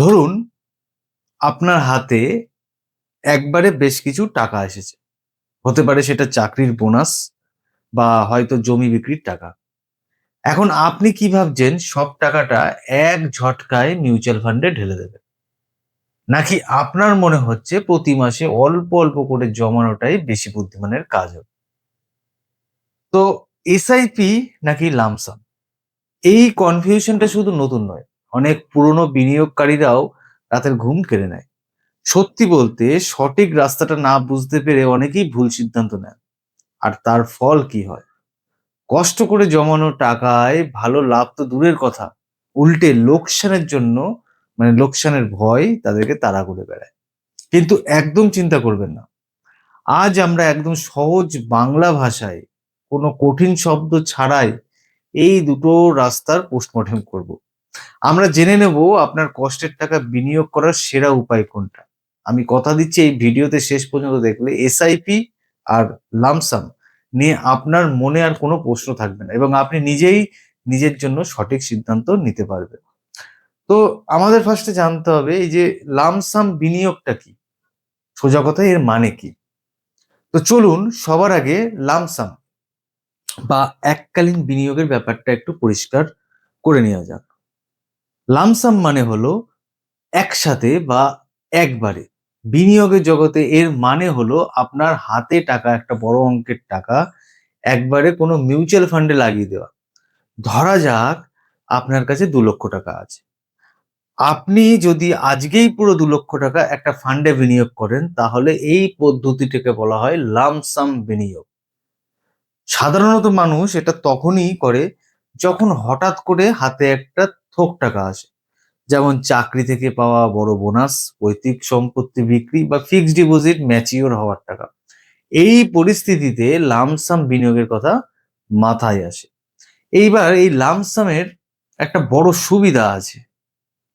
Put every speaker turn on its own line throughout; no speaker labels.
ধরুন আপনার হাতে একবারে বেশ কিছু টাকা এসেছে। হতে পারে সেটা চাকরির বোনাস বা হয়তো জমি বিক্রির টাকা। এখন আপনি কি ভাবছেন, সব টাকাটা এক ঝটকায় মিউচুয়াল ফান্ডে ঢেলে দেবেন নাকি আপনার মনে হচ্ছে প্রতি মাসে অল্প অল্প করে জমানোটাই বেশি বুদ্ধিমানের কাজ হবে? তো এসআইপি নাকি লামসাম? এই কনফিউশনটা শুধু নতুন নয়। অনেক পুরনো বিনিয়োগকারীরাও রাতের ঘুম কেড়ে নেয়। সত্যি বলতে, সঠিক রাস্তাটা না বুঝতে পেরে অনেকেই ভুল সিদ্ধান্ত নেন। আর তার ফল কি হয়? কষ্ট করে জমানো টাকায় ভালো লাভ তো দূরের কথা। উল্টে লোকসানের জন্য মানে লোকসানের ভয় তাদেরকে তাড়া করে বেড়ায়। কিন্তু একদম চিন্তা করবেন না। আজ আমরা একদম সহজ বাংলা ভাষায় কোনো কঠিন শব্দ ছাড়াই এই দুটো রাস্তার পোস্টমর্টম করব। আমরা জেনে নেব আপনার কষ্টের টাকা বিনিয়োগ করার সেরা উপায় কোনটা। আমি কথা দিচ্ছি এই ভিডিওতে শেষ পর্যন্ত দেখলে এসআইপি আর লামসাম নিয়ে আপনার মনে আর কোনো প্রশ্ন থাকবে না এবং আপনি নিজেই নিজের জন্য সঠিক সিদ্ধান্ত নিতে পারবেন। তো আমাদের ফার্স্টে জানতে হবে এই যে লামসাম বিনিয়োগটা কি? সোজা কথা এর মানে কি? তো চলুন সবার আগে লামসাম বা এককালীন বিনিয়োগের ব্যাপারটা একটু পরিষ্কার করে নেওয়া যাক। লামসাম মানে হলো একসাথে বা একবারে। বিনিয়োগের জগতে এর মানে হলো আপনার হাতে টাকা, একটা বড় অঙ্কের টাকা, একবারে কোনো মিউচুয়াল ফান্ডে লাগিয়ে দেওয়া। ধরা যাক আপনার কাছে দু লক্ষ টাকা আছে। আপনি যদি আজকেই পুরো দু লক্ষ টাকা একটা ফান্ডে বিনিয়োগ করেন, তাহলে এই পদ্ধতিটাকে বলা হয় লামসাম বিনিয়োগ। সাধারণত মানুষ এটা তখনই করে যখন হঠাৎ করে হাতে একটা থোক টাকা আসে। যেমন চাকরি থেকে পাওয়া বড় বোনাস, পৈতৃক সম্পত্তি বিক্রি বা ফিক্সড ডিপোজিট ম্যাচিওর হওয়ার টাকা। এই পরিস্থিতিতে লামসাম বিনিয়োগের কথা মাথায় আসে। এইবার এই লামসামের একটা বড় সুবিধা আছে।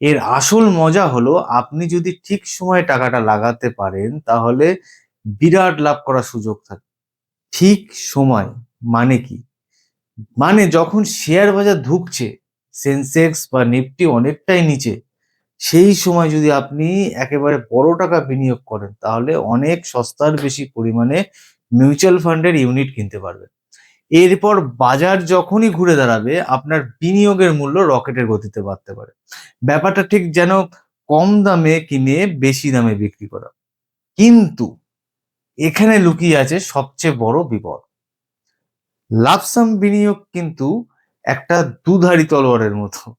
এর আসল মজা হলো, আপনি যদি ঠিক সময়ে টাকাটা লাগাতে পারেন, তাহলে বিরাট লাভ করার সুযোগ থাকে। ঠিক সময় মানে কি? মানে যখন শেয়ার বাজার ধুকছে সেন্সেক্স বা নিফটি অনেকটাই নিচে। সেই সময় যদি আপনি একেবারে বড় টাকা বিনিয়োগ করেন, তাহলে অনেক সস্তার বেশি পরিমাণে মিউচুয়াল ফান্ডের ইউনিট কিনতে পারবেন। এরপর বাজার যখনই ঘুরে দাঁড়াবে, আপনার বিনিয়োগের মূল্য রকেটের গতিতে বাড়তে পারে। ব্যাপারটা ঠিক যেন কম দামে কিনে বেশি দামে বিক্রি করা। কিন্তু এখানে লুকিয়ে আছে সবচেয়ে বড় বিপদ। লাভসাম বিনিয়োগ কিন্তু একটা দুধারি তলোয়ারের মতো।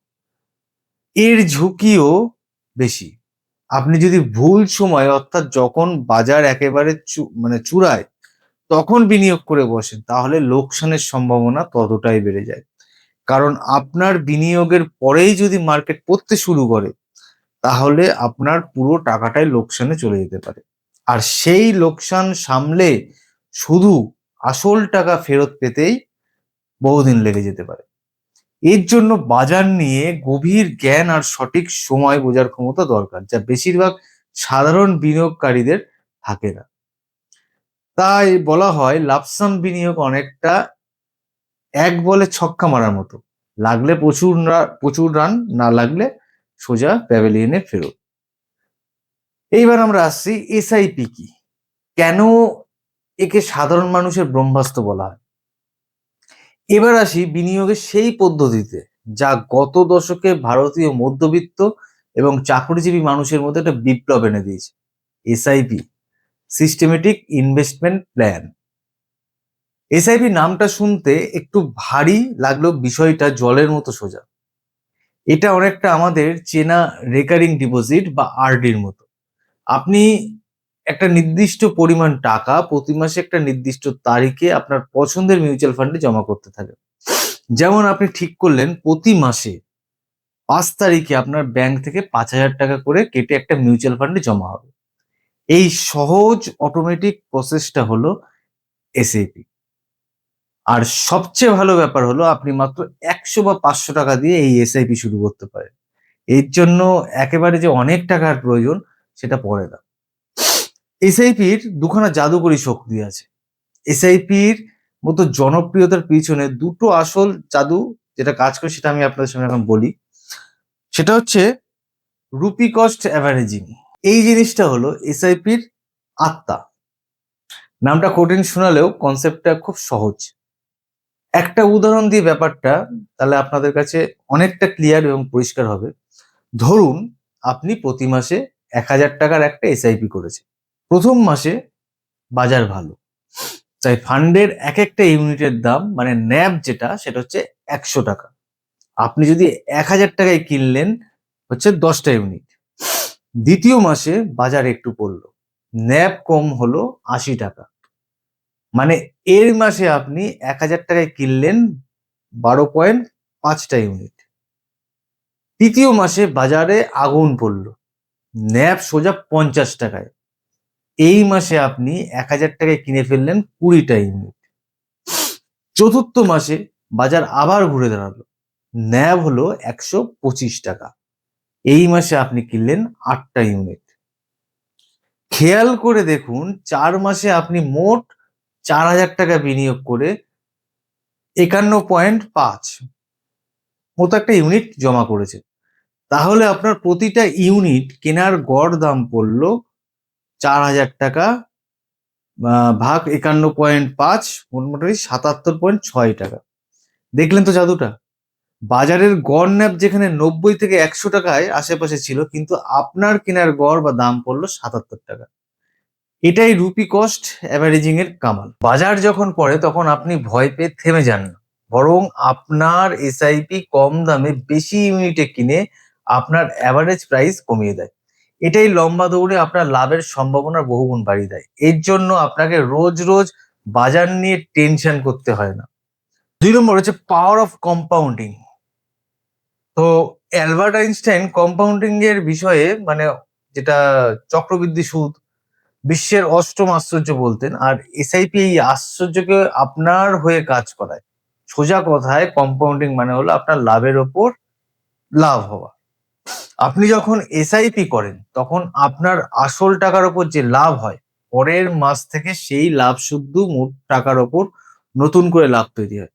এর ঝুঁকিও বেশি। আপনি যদি ভুল সময়, অর্থাৎ যখন বাজার একেবারে মানে চূড়ায়, তখন বিনিয়োগ করে বসেন, তাহলে লোকসানের সম্ভাবনা ততটাই বেড়ে যায়। কারণ আপনার বিনিয়োগের পরেই যদি মার্কেট পড়তে শুরু করে, তাহলে আপনার পুরো টাকাটাই লোকসানে চলে যেতে পারে। আর সেই লোকসান সামলে শুধু আসল টাকা ফেরত পেতেই বহুদিন লেগে যেতে পারে। এর জন্য বাজার নিয়ে গভীর জ্ঞান আর সঠিক সময় বোঝার ক্ষমতা দরকার, যা বেশিরভাগ সাধারণ বিনিয়োগকারীদের থাকে না। তাই বলা হয় লাভসাম বিনিয়োগ অনেকটা এক বলে ছক্কা মারার মতো। লাগলে প্রচুর প্রচুর রান, না লাগলে সোজা প্যাভেলিয়নে ফেরত। এইবার আমরা আসছি এসআইপি কি? কেন একে সাধারণ মানুষের ব্রহ্মাস্ত্র বলা হয়? এবার আসি বিনিয়োগের সেই পদ্ধতিতে, যা গত দশকে ভারতীয় মধ্যবিত্ত এবং চাকরিজীবী মানুষের মধ্যে একটা বিপ্লব এনে দিয়েছে SIP systematic investment plan SIP নামটা শুনতে একটু ভারী লাগলেও বিষয়টা জলের মতো সোজা। এটা অনেকটা আমাদের চেনা রেকারিং ডিপোজিট বা আরডির মতো। আপনি একটা নির্দিষ্ট পরিমাণ টাকা প্রতি মাসে একটা নির্দিষ্ট তারিখে আপনার পছন্দের মিউচুয়াল ফান্ডে জমা করতে থাকেন যেমন আপনি ঠিক করলেন, প্রতি মাসে পাঁচ তারিখে আপনার ব্যাংক থেকে পাঁচ হাজার টাকা করে কেটে একটা মিউচুয়াল ফান্ডে জমা হবে। এই সহজ অটোমেটিক প্রসেসটা হলো এসএপি আর সবচেয়ে ভালো ব্যাপার হলো আপনি মাত্র একশো বা পাঁচশো টাকা দিয়ে এই এসআইপি শুরু করতে পারেন। এর জন্য একেবারে যে অনেক টাকার প্রয়োজন, সেটা পড়ে না। এসআইপির দুখানা জাদুকরী শক্তি আছে। এসআইপির মতো জনপ্রিয়তার পিছনে দুটো আসল জাদু যেটা কাজ করে, সেটা আমি আপনাদের সামনে এখন বলি। সেটা হচ্ছে রুপি কস্ট অ্যাভারেজিং। এই জিনিসটা হলো এসআইপির আত্মা। নামটা কঠিন শোনালেও কনসেপ্টটা খুব সহজ। একটা উদাহরণ দিয়ে ব্যাপারটা তাহলে আপনাদের কাছে অনেকটা ক্লিয়ার এবং পরিষ্কার হবে। ধরুন, আপনি প্রতি মাসে এক হাজার টাকার একটা এসআইপি করেছে প্রথম মাসে বাজার ভালো। তাই ফান্ডের এক একটা ইউনিটের দাম মানে ন্যাব যেটা, সেটা হচ্ছে একশো টাকা। আপনি যদি এক হাজার টাকায় কিনলেন, হচ্ছে দশটা ইউনিট। দ্বিতীয় মাসে বাজার একটু পড়ল। ন্যাব কম হলো আশি টাকা। মানে এর মাসে আপনি এক হাজার টাকায় কিনলেন বারো পয়েন্ট পাঁচটা ইউনিট। তৃতীয় মাসে বাজারে আগুন পড়ল। ন্যাব সোজা পঞ্চাশ টাকায়। এই মাসে আপনি এক হাজার টাকায় কিনে ফেললেন কুড়িটা ইউনিট। চতুর্থ মাসে বাজার আবার ঘুরে দাঁড়াল। ন্যাব হলো একশো পঁচিশ টাকা। এই মাসে আপনি কিনলেন আটটা ইউনিট। খেয়াল করে দেখুন, চার মাসে আপনি মোট চার হাজার টাকা বিনিয়োগ করে একান্ন পয়েন্ট পাঁচ মতো একটা ইউনিট জমা করেছে তাহলে আপনার প্রতিটা ইউনিট কেনার গড় দাম পড়ল চার হাজার টাকা ভাগ একান্ন পয়েন্ট পাঁচ, মোটামুটি সাতাত্তর পয়েন্ট ছয় টাকা। দেখলেন তো জাদুটা? বাজারের গড় ন্যাপ যেখানে নব্বই থেকে একশো টাকায় আশেপাশে ছিল, কিন্তু আপনার কেনার গড় বা দাম পড়ল সাতাত্তর টাকা। এটাই রুপি কস্ট অ্যাভারেজিং এর কামাল। বাজার যখন পড়ে, তখন আপনি ভয় পেয়ে থেমে যান না। বরং আপনার এসআইপি কম দামে বেশি ইউনিটে কিনে আপনার অ্যাভারেজ প্রাইস কমিয়ে দেয়। এটাই লম্বা দৌড়ে আপনার লাভের সম্ভাবনা বহুগুণ বাড়িয়ে দেয়। এর জন্য আপনাকে রোজ রোজ বাজার নিয়ে টেনশন করতে হয় না। দুই নম্বর হচ্ছে পাওয়ার অফ কম্পাউন্ডিং তো অ্যালবার্ট আইনস্টাইন কম্পাউন্ডিং এর বিষয়ে মানে যেটা চক্রবৃদ্ধি সুদ, বিশ্বের অষ্টম আশ্চর্য বলতেন, আর এসআইপি এই আশ্চর্যকে আপনার হয়ে কাজ করায়। সোজা কথায় কম্পাউন্ডিং মানে হলো আপনার লাভের ওপর লাভ হওয়া। আপনি যখন এসআইপি করেন, তখন আপনার আসল টাকার ওপর যে লাভ হয়, পরের মাস থেকে সেই লাভ শুদ্ধ মোট টাকার ওপর নতুন করে লাভ তৈরি হয়।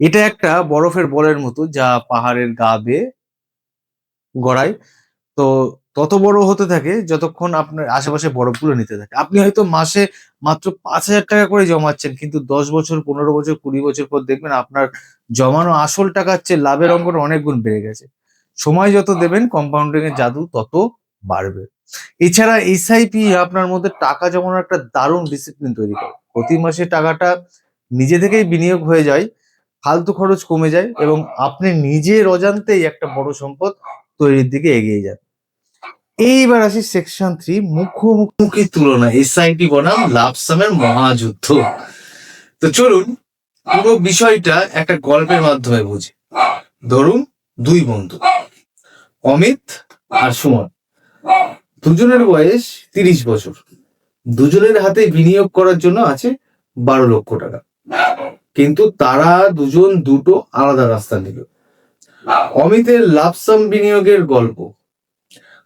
এটা একটা বরফের বলের মতো যা পাহাড়ের গা বেয়ে গড়ায়। তো তত বড় হতে থাকে যতক্ষণ আপনার আশেপাশে বরফগুলো নিতে থাকে। আপনি হয়তো মাসে মাত্র পাঁচ হাজার টাকা করে জমাচ্ছেন, কিন্তু দশ বছর, পনেরো বছর, কুড়ি বছর পর দেখবেন আপনার জমানো আসল টাকার চেয়ে লাভের অঙ্কটা অনেক গুণ বেড়ে গেছে। সময় যত দেবেন কম্পাউন্ডিং এর জাদু তত বাড়বে। এছাড়া এসআইপি আপনার মধ্যে টাকা জমানোর একটা দারুণ ডিসিপ্লিন তৈরি করে। প্রতি মাসে টাকাটা নিজে থেকেই বিনিয়োগ হয়ে যায় ফালতু খরচ কমে যায় এবং আপনি নিজের অজান্তেই একটা বড় সম্পদ তৈরির দিকে এগিয়ে যান। এইবার আসি সেকশন থ্রি মুখোমুখি তুলনা। এসআইপি বনাম লাভসামের মহাযুদ্ধ। তো চলুন পুরো বিষয়টা একটা গল্পের মাধ্যমে বুঝি। ধরুন দুই বন্ধু। অমিত আর সুমন। দুজনের বয়স তিরিশ বছর। দুজনের হাতে বিনিয়োগ করার জন্য আছে বারো লক্ষ টাকা। কিন্তু তারা দুজন দুটো আলাদা রাস্তা নিল। অমিতের লাভসাম বিনিয়োগের গল্প।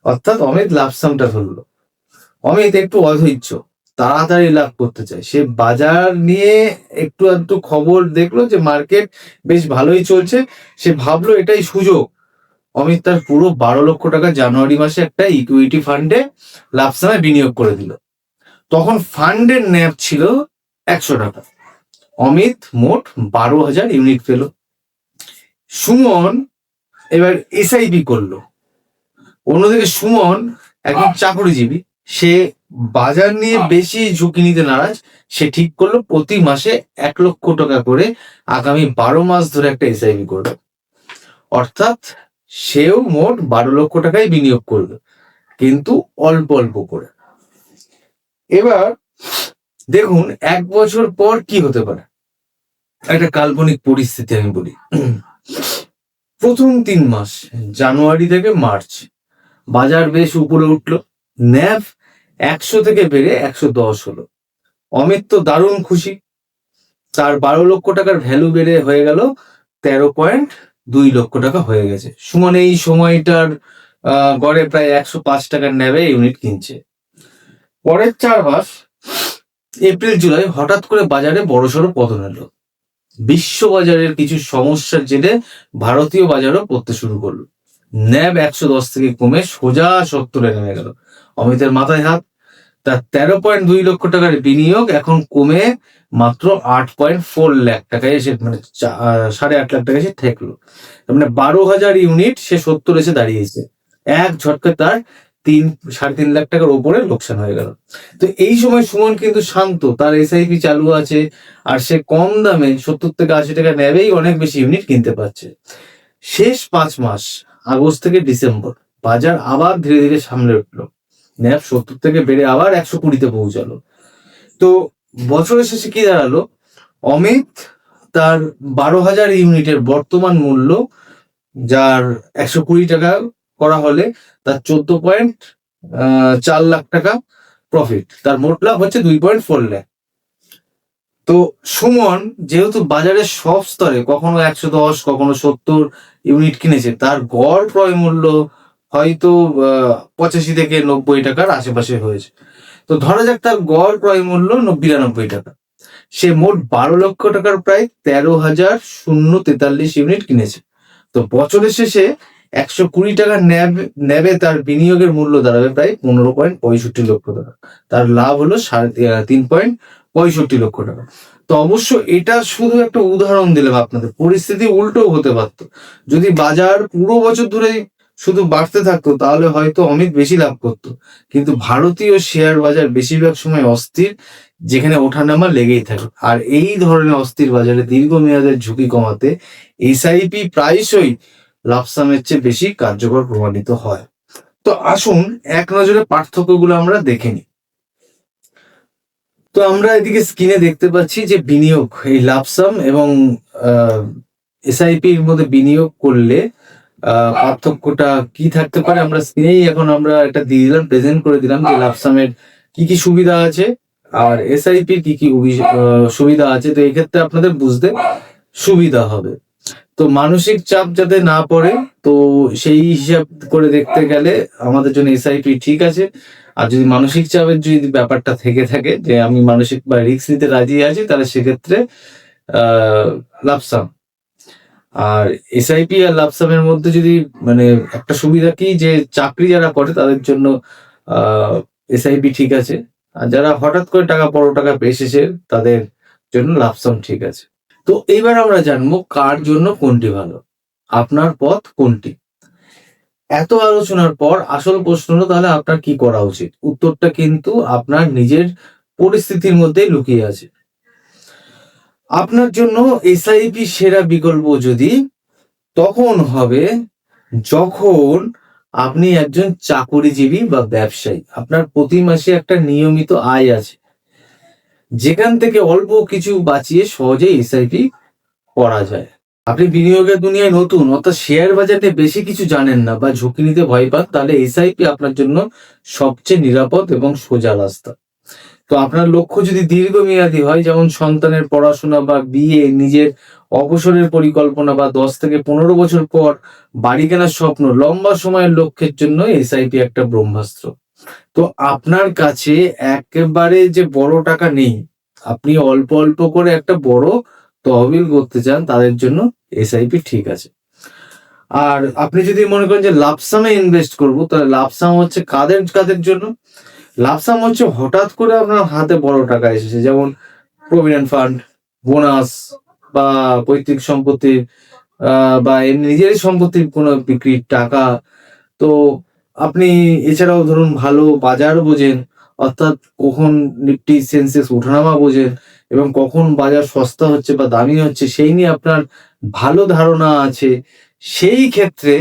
অর্থাৎ অমিত লাভসামটা ধরলো। অমিত একটু অধৈর্য, তাড়াতাড়ি লাভ করতে চায়। সে বাজার নিয়ে একটু একটু খবর দেখল যে মার্কেট বেশ ভালোই চলছে। সে ভাবলো এটাই সুযোগ। অমিত তার পুরো বারো লক্ষ টাকা জানুয়ারি মাসে একটা ইকুইটি ফান্ডে লাভসামে বিনিয়োগ করে দিল। তখন ফান্ডের ন্যাপ ছিল একশো টাকা। অমিত মোট বারো হাজার ইউনিট পেল। সুমন এবার এসআইপি করল। অন্যদিকে সুমন একজন চাকরিজীবী। সে বাজার নিয়ে বেশি ঝুঁকি নিতে নারাজ। সে ঠিক করল প্রতি মাসে এক লক্ষ টাকা করে আগামী বারো মাস ধরে একটা এসআইপি করবে। অর্থাৎ সেও মোট বারো লক্ষ টাকাই বিনিয়োগ করল কিন্তু অল্প অল্প করে। এবার দেখুন, এক বছর পর কি হতে পারে? একটা কাল্পনিক পরিস্থিতি আমি বলি। প্রথম তিন মাস, জানুয়ারি থেকে মার্চ, বাজার বেশ উপরে উঠল ন্যাভ একশো থেকে বেড়ে একশো দশ হলো। অমিত তো দারুণ খুশি। তার বারো লক্ষ টাকার ভ্যালু বেড়ে হয়ে গেল তেরো পয়েন্ট দুই লক্ষ টাকা হয়ে গেছে। সুমন এই সময়টার গড়ে প্রায় একশো পাঁচ টাকার ন্যাবে ইউনিট কিনছে। পরের চার মাস এপ্রিল জুলাই হঠাৎ করে বাজারে বড়সড় পতন এলো। বিশ্ব বাজারের কিছু সমস্যার জেরে ভারতীয় বাজারও পড়তে শুরু করল। ন্যাব একশো দশ থেকে কমে সোজা সত্তরে নেমে গেল। অমিতের মাথায় হাত তার তেরো পয়েন্ট দুই লক্ষ টাকার বিনিয়োগ এখন কমে মাত্র আট পয়েন্ট ফোর লাখ টাকায় এসে মানে সাড়ে আট লাখ টাকা এসে ঠেকলো। মানে বারো হাজার ইউনিট সে সত্তর এসে দাঁড়িয়েছে। এক ঝটকে তার তিন, সাড়ে তিন লাখ টাকার ওপরে লোকসান হয়ে গেল। তো এই সময় সুমন কিন্তু শান্ত, তার এসআইপি চালু আছে, আর সে কম দামে সত্তর থেকে আশি টাকা নেবেই অনেক বেশি ইউনিট কিনতে পারছে। শেষ পাঁচ মাস, আগস্ট থেকে ডিসেম্বর, বাজার আবার ধীরে ধীরে সামনে উঠল। ন্যাপ সত্তর থেকে বেড়ে আবার একশো কুড়িতে পৌঁছালো। তো বছরের শেষে কি দাঁড়াল? অমিত তার বারো হাজার ইউনিটের বর্তমান মূল্য, যার একশো কুড়ি টাকা করা হলে তার চোদ্দ পয়েন্ট চার লাখ টাকা প্রফিট তার মোট লাভ হচ্ছে দুই পয়েন্ট ফোর লাখ। তো সুমন যেহেতু বাজারের সব স্তরে কখনো একশো দশ, কখনো সত্তর ইউনিট কিনেছে, তার গড় ক্রয় মূল্য হয়তো পঁচাশি থেকে নব্বই টাকার আশেপাশে হয়েছে। তো ধরা যাক তার গড় ক্রয় মূল্য বিরানব্বই টাকা। সে মোট বারো লক্ষ টাকার প্রায় তেরো হাজার শূন্য তেতাল্লিশ ইউনিট কিনেছে। তো বছরের শেষে একশো কুড়ি টাকা নেবে তার বিনিয়োগের মূল্য দাঁড়াবে প্রায় পনেরো পয়েন্ট পঁয়ষট্টি লক্ষ টাকা। তার লাভ হলো সাড়ে তিন পয়েন্ট পঁয়ষট্টি লক্ষ টাকা। তো অবশ্য এটা শুধু একটা উদাহরণ দিলাম আপনাদের। পরিস্থিতি উল্টো হতে পারতো। যদি বাজার পুরো বছর ধরে শুধু বাড়তে থাকতো, তাহলে হয়তো অমিত বেশি লাভ করতো। কিন্তু ভারতীয় শেয়ার বাজার বেশিরভাগ সময় অস্থির, যেখানে ওঠানামা লেগেই থাকে। আর এই ধরনের অস্থির বাজারে দীর্ঘমেয়াদের ঝুঁকি কমাতে এসআইপি প্রায়শই লাভসামের চেয়ে বেশি কার্যকর প্রমাণিত হয়। তো আসুন, এক নজরে পার্থক্যগুলো আমরা দেখে নিই। তো আমরা এদিকে স্ক্রিনে দেখতে পাচ্ছি যে বিনিয়োগ, এই লাভসাম এবং এসআইপি এর মধ্যে বিনিয়োগ করলে পার্থক্যটা কি থাকতে পারে? আমরা স্ক্রিনেই এখন আমরা এটা দিয়ে দিলাম প্রেজেন্ট করে দিলাম যে লাভসামের কি কি সুবিধা আছে আর এসআইপি কি কি সুবিধা আছে। তো এক্ষেত্রে আপনাদের বুঝতে সুবিধা হবে। তো মানসিক চাপ যাতে না পড়ে, তো সেই হিসাব করে দেখতে গেলে আমাদের জন্য এসআইপি ঠিক আছে। আর যদি মানসিক চাপের যদি ব্যাপারটা থেকে থাকে, যে আমি মানসিক বা রিস্ক নিতে রাজি আছি, তাহলে সেক্ষেত্রে, আহ লাভসাম আর এসআইপি আর লাভসামের মধ্যে যদি মানে একটা সুবিধা কি যে চাকরি যারা করে তাদের জন্য এসআইপি ঠিক আছে। আর যারা হঠাৎ করে টাকা বড় টাকা পেয়ে এসেছে তাদের জন্য লাভসাম ঠিক আছে। তো এইবার আমরা জানব কার জন্য কোনটি ভালো, আপনার পথ কোনটি? এত আলোচনার পর আসল প্রশ্ন হলো তাহলে আপনার কি করা উচিত? উত্তরটা কিন্তু আপনার নিজের পরিস্থিতির মধ্যেই লুকিয়ে আছে। আপনার জন্য এসআইপি সেরা বিকল্প যদি, তখন হবে যখন আপনি একজন চাকুরিজীবী বা ব্যবসায়ী, আপনার প্রতি মাসে একটা নিয়মিত আয় আছে। যেখান থেকে অল্প কিছু বাঁচিয়ে সহজেই এসআইপি করা যায়। আপনি বিনিয়োগের দুনিয়ায় নতুন, অর্থাৎ শেয়ার বাজারে বেশি কিছু জানেন না বা ঝুঁকি নিতে ভয় পান, তাহলে এসআইপি আপনার জন্য সবচেয়ে নিরাপদ এবং সোজা রাস্তা। তো আপনার লক্ষ্য যদি দীর্ঘমেয়াদী হয়, যেমন সন্তানের পড়াশোনা বা বিয়ে, নিজের অবসরের পরিকল্পনা বা দশ থেকে পনেরো বছর পর বাড়ি কেনার স্বপ্ন, লম্বা সময়ের লক্ষ্যের জন্য এসআইপি একটা ব্রহ্মাস্ত্র। তো আপনার কাছে একেবারে যে বড় টাকা নেই, আপনি অল্প অল্প করে একটা বড় তহবিল করতে চান, তাদের জন্য এসআইপি ঠিক আছে। আর আপনি যদি মনে করেন যে লাভসামে ইনভেস্ট করব, তাহলে লাভসাম হচ্ছে কাদের কাদের জন্য? লাভসাম হচ্ছে হঠাৎ করে আপনার হাতে বড় টাকা এসেছে যেমন প্রভিডেন্ট ফান্ড বোনাস বা পৈতৃক সম্পত্তির আহ, বা এমনি নিজেরই সম্পত্তির কোনো বিক্রির টাকা। তো আপনি এছাড়াও ধরুন ভালো বাজার বোঝেন অর্থাৎ কখন নিফটি সেন্সেক্স ওঠানামা বোঝেন এবং কখন বাজার সস্তা হচ্ছে বা দামি হচ্ছে সেই নিয়ে আপনার ভালো ধারণা আছে। সেই ক্ষেত্রে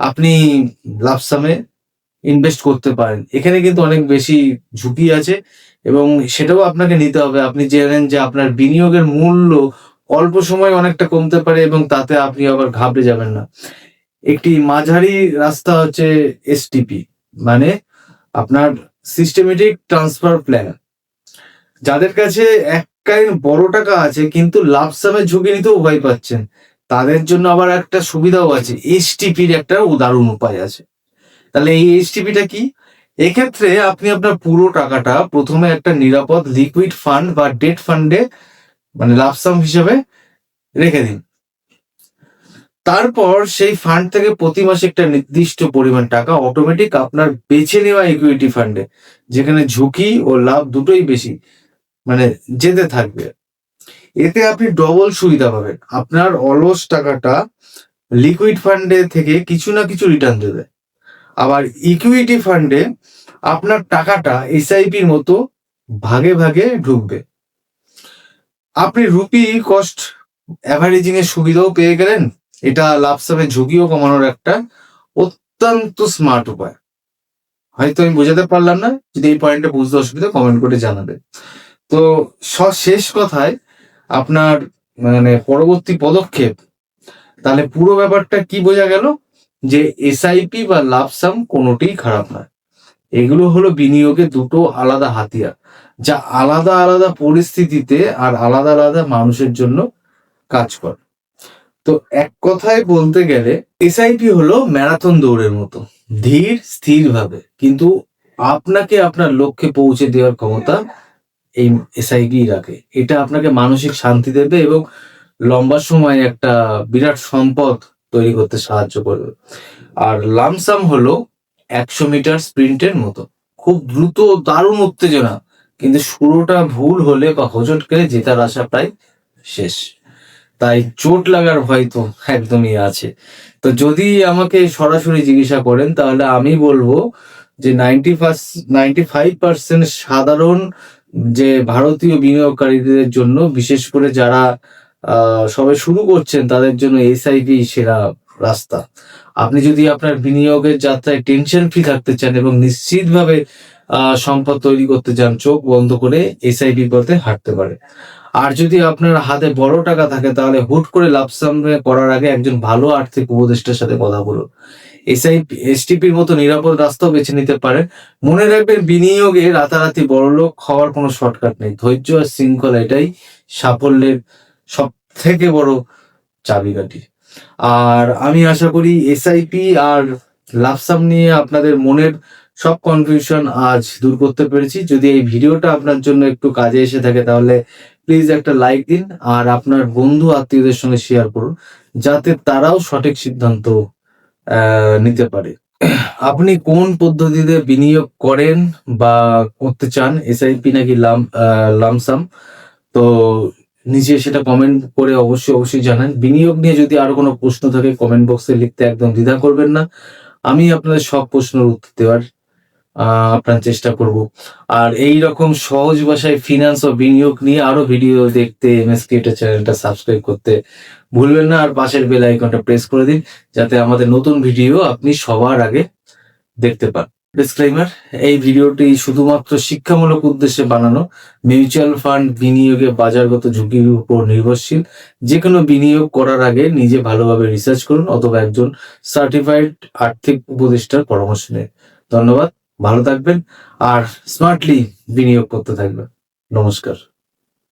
আপনি লাভসামে ইনভেস্ট করতে পারেন। এখানে কিন্তু অনেক বেশি ঝুঁকি আছে এবং সেটাও আপনাকে নিতে হবে। আপনি জানেন যে আপনার বিনিয়োগের মূল্য অল্প সময় অনেকটা কমতে পারে এবং তাতে আপনি আবার ঘাবড়ে যাবেন না। একটি মাঝারি রাস্তা হচ্ছে এসটিপি মানে আপনার সিস্টেমেটিক ট্রান্সফার প্ল্যান যাদের কাছে এককালীন বড় টাকা আছে কিন্তু লাভসামের ঝুঁকি নিতেও ভয় পাচ্ছেন, তাদের জন্য আবার একটা সুবিধাও আছে। এসটিপির একটা উদাহরণ উপায় আছে। তাহলে এই এসটিপিটা কি? এক্ষেত্রে আপনি আপনার পুরো টাকাটা প্রথমে একটা নিরাপদ লিকুইড ফান্ড বা ডেট ফান্ডে মানে লাভসাম হিসেবে রেখে দিন। তারপর সেই ফান্ড থেকে প্রতি মাসে একটা নির্দিষ্ট পরিমাণ টাকা অটোমেটিক আপনার বেছে নেওয়া ইকুইটি ফান্ডে যেখানে ঝুঁকি ও লাভ দুটোই বেশি মানে যেতে থাকবে। এতে আপনি ডবল সুবিধা পাবেন। আপনার অলস টাকাটা লিকুইড ফান্ডে থেকে কিছু না কিছু রিটার্ন দেবে। আবার ইকুইটি ফান্ডে আপনার টাকাটা এসআইপির মতো ভাগে ভাগে ঢুকবে। আপনি রুপি কস্ট অ্যাভারেজিং এর সুবিধাও পেয়ে গেলেন। এটা লাভসামে ঝুঁকিও কমানোর একটা অত্যন্ত স্মার্ট উপায়। হয়তো আমি বোঝাতে পারলাম না, যদি এই পয়েন্টটা বুঝতে অসুবিধা কমেন্ট করে জানাবে তো শেষ কথায় আপনার মানে পরবর্তী পদক্ষেপ, তাহলে পুরো ব্যাপারটা কি বোঝা গেল? যে এসআইপি বা লাভসাম কোনোটিই খারাপ নয়। এগুলো হলো বিনিয়োগের দুটো আলাদা হাতিয়ার, যা আলাদা আলাদা পরিস্থিতিতে আর আলাদা আলাদা মানুষের জন্য কাজ করে। তো এক কথায় বলতে গেলে এসআইপি হলো ম্যারাথন দৌড়ের মতো। ধীর স্থির ভাবে কিন্তু আপনাকে আপনার লক্ষ্যে পৌঁছে দেওয়ার ক্ষমতা এই এসআইপি রাখে। এটা আপনাকে মানসিক শান্তি দেবে এবং লম্বা সময় একটা বিরাট সম্পদ তৈরি করতে সাহায্য করবে। আর লামসাম হলো একশো মিটার স্প্রিন্টের মতো। খুব দ্রুত, দারুণ উত্তেজনা। কিন্তু শুরুটা ভুল হলে বা হোঁচট খেলে জেতার আশা প্রায় শেষ। তাই চোট লাগার ভয় তো একদমই আছে। তো যদি আমাকে সরাসরি জিজ্ঞাসা করেন, তাহলে আমি বলব যে ninety first ninety five percent সাধারণ যে ভারতীয় বিনিয়োগকারীদের জন্য, বিশেষ করে যারা সবে শুরু করছেন তাদের জন্য এসআইপি সেরা রাস্তা। আপনি যদি আপনার বিনিয়োগের যাত্রায় টেনশন ফ্রি থাকতে চান এবং নিশ্চিতভাবে সম্পদ তৈরি করতে চান, চোখ বন্ধ করে এসআইপি পথে হাঁটতে পারে। আর যদি আপনার হাতে বড় টাকা থাকে, তাহলে হুট করে লাভসাম করার আগে একজন ভালো আর্থিক উপদেষ্টার সাথে কথা বলুন। এসআইপি, এসটিপির মতো নিরাপদ রাস্তাও বেছে নিতে পারেন। মনে রাখবেন, বিনিয়োগে রাতারাতি বড়লোক হওয়ার কোনো শর্টকাট নেই। ধৈর্য আর শৃঙ্খলা এটাই সাফল্যের সব থেকে বড় চাবিকাঠি। আর আমি আশা করি এসআইপি আর লাভসাম নিয়ে আপনাদের মনের সব কনফিউশন আজ দূর করতে পেরেছি। যদি এই ভিডিওটা আপনার জন্য একটু কাজে এসে থাকে, তাহলে প্লিজ একটা লাইক দিন আর আপনার বন্ধু আত্মীয়দের সঙ্গে শেয়ার করুন, যাতে তারাও সঠিক সিদ্ধান্ত নিতে পারে। আপনি কোন পদ্ধতিতে বিনিয়োগ করেন বা করতে চান? এসআইপি নাকি লাম লামসাম? তো নিচে সেটা কমেন্ট করে অবশ্যই অবশ্যই জানান। বিনিয়োগ নিয়ে যদি আরও কোনো প্রশ্ন থাকে কমেন্ট বক্সে লিখতে একদম দ্বিধা করবেন না। আমি আপনাদের সব প্রশ্নের উত্তর দেওয়ার আপনার চেষ্টা করব। আর এই রকম সহজ ভাষায় ফিনান্স ও বিনিয়োগ নিয়ে আরও ভিডিও দেখতে এমএস ক্রিয়েটার চ্যানেলটা সাবস্ক্রাইব করতে ভুলবেন না। আর পাশের বেল আইকনটা প্রেস করে দিন, যাতে আমাদের নতুন ভিডিও আপনি সবার আগে দেখতে পান। ডিসক্লেমার এই ভিডিওটি শুধুমাত্র শিক্ষামূলক উদ্দেশ্যে বানানো। মিউচুয়াল ফান্ড বিনিয়োগে বাজারগত ঝুঁকির উপর নির্ভরশীল। যে কোনো বিনিয়োগ করার আগে নিজে ভালোভাবে রিসার্চ করুন অথবা একজন সার্টিফাইড আর্থিক উপদেষ্টার পরামর্শ নিন। ধন্যবাদ, ভালো থাকবেন আর স্মার্টলি বিনিয়োগ করতে থাকবেন। নমস্কার।